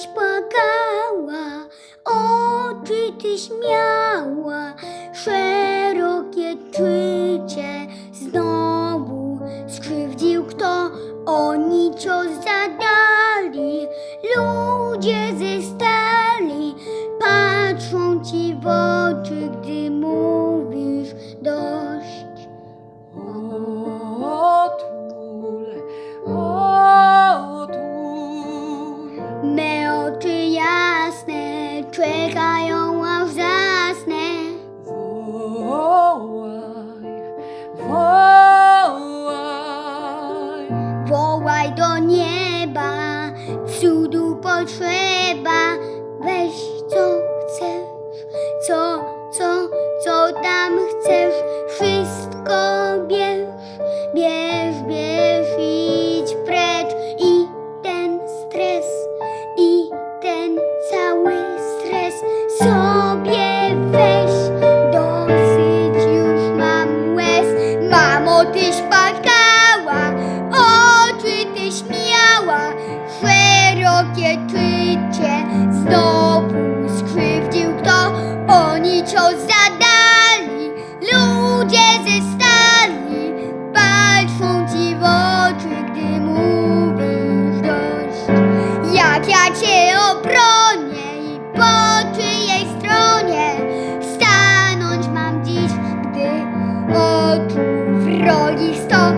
tyś płakała, oczy tyś miała, szerokie czycie znowu skrzywdził kto, oni cios zadali, ludzie ze Me oczy jasne czekają, aż zasnę. Wołaj, wołaj. Wołaj do nieba, cudu potrzeba. Weź co chcesz, co, co, co tam chcesz, wszystko bierz, bierz. Oni cios zadali, ludzie ze stali Patrzą ci w oczy, gdy mówisz dość. Jak ja cię obronię i po czyjej stronie Stanąć mam dziś, gdy oczu wrogich sto